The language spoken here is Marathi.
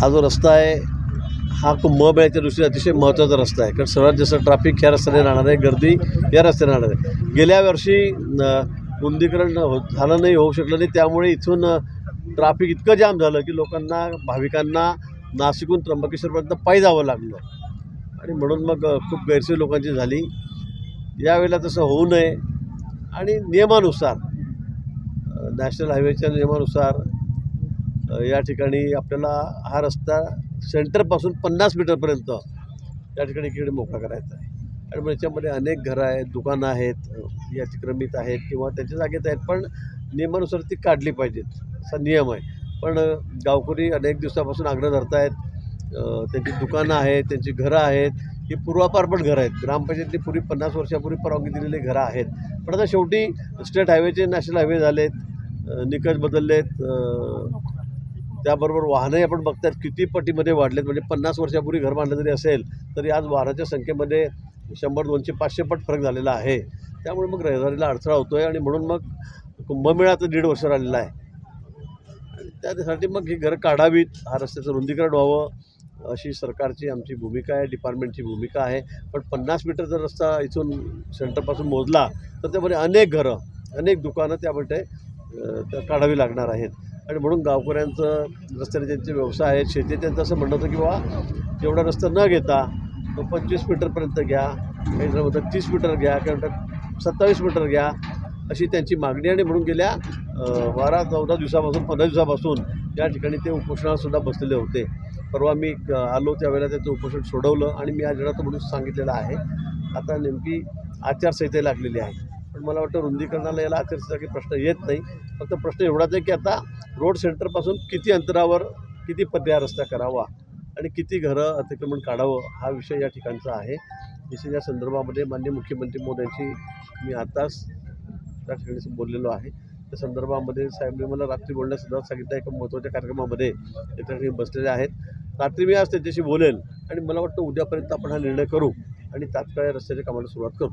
हा जो रस्ता आहे हा कुंभमेळ्याच्या दृष्टीने अतिशय महत्त्वाचा रस्ता आहे. कारण सर्वात जास्त ट्रॅफिक ह्या रस्त्याने राहणार आहे गर्दी या रस्त्याने राहणार आहे. गेल्या वर्षी रुंदीकरण हो झालं नाही होऊ शकलं नाही. त्यामुळे इथून ट्रॅफिक इतकं जाम झालं की लोकांना भाविकांना नाशिकहून त्र्यंबकेश्वरपर्यंत पायी जावं लागलं. आणि म्हणून मग खूप गैरसोय लोकांची झाली. यावेळेला तसं होऊ नये. आणि नियमानुसार नॅशनल हायवेच्या नियमानुसार या ठिकाणी आपल्याला हा रस्ता सेंटरपासून पन्नास मीटरपर्यंत या ठिकाणी इकडे मोकळा करायचा आहे. आणि मग याच्यामध्ये अनेक घरं आहेत दुकानं आहेत अ, अतिक्रमित आहेत किंवा त्याच्या जागेत आहेत पण नियमानुसार ती काढली पाहिजेत. असा नियम आहे. पण गावकरी अनेक दिवसापासून आग्रह धरत आहेत त्यांची दुकानं आहेत त्यांची घरं आहेत. ही पूर्वापार पण घरं आहेत. ग्रामपंचायतली पूर्वी पन्नास वर्षापूर्वी परवानगी दिलेली घरं आहेत. पण आता शेवटी स्टेट हायवेचे नॅशनल हायवे झालेत. निकष बदललेत. आहेत त्याबरोबर वाहनंही आपण बघतात किती पटीमध्ये वाढलेत. म्हणजे पन्नास वर्षापूर्वी घर बांधलं जरी असेल तरी आज वाहनाच्या संख्येमध्ये शंभर दोनशे पाचशे पट फरक झालेला आहे. त्यामुळे मग रहदारीला अडथळा होतो आहे आणि म्हणून मग कुंभमेळा तर दीड वर्ष राहिलेला आहे. आणि त्यासाठी मग ही घरं काढावीत हा रस्त्याचं रुंदीकरण व्हावं अशी सरकारची आमची भूमिका आहे डिपार्टमेंटची भूमिका आहे. पण पन्नास मीटर जर रस्ता इथून सेंटरपासून मोजला तर त्यामध्ये अनेक घरं अनेक दुकानं त्यामध्ये काढावी लागणार आहेत. आणि म्हणून गावकऱ्यांचं रस्त्याने ज्यांचे व्यवसाय आहेत शेती त्यांचं असं म्हणणं होतं की बाबा तेवढा रस्ता न घेता तो पंचवीस मीटरपर्यंत घ्या काही जण म्हणतात तीस मीटर घ्या काही म्हणतात सत्तावीस मीटर घ्या अशी त्यांची मागणी आणि म्हणून गेल्या बारा चौदा दिवसापासून पंधरा दिवसापासून या ठिकाणी ते उपोषणासुद्धा बसलेले होते. परवा मी आलो त्यावेळेला त्याचं उपोषण सोडवलं आणि मी आज येणार म्हणून सांगितलेलं आहे. आता नेमकी आचारसंहिता लागलेली आहे. पण मला वाटतं रुंदीकरणाला याला आचारसंहिता प्रश्न येत नाही. फक्त प्रश्न एवढाच आहे की आता रोड सेंटरपासून किती अंतरावर किती पद्या रस्ता करावा आणि किती घरं अतिक्रमण काढावं हा विषय या ठिकाणचा आहे. विशेष या संदर्भामध्ये माननीय मुख्यमंत्री मोदयांशी मी आताच त्या ठिकाणी बोललेलो आहे. त्या संदर्भामध्ये साहेबांनी मला रात्री बोलण्यासंदर्भात सांगितलं एका महत्त्वाच्या कार्यक्रमामध्ये ते त्या ठिकाणी बसलेले आहेत. रात्री मी आज त्यांच्याशी बोलेल आणि मला वाटतं उद्यापर्यंत आपण हा निर्णय करू आणि तात्काळ रस्त्याच्या कामाला सुरुवात करू.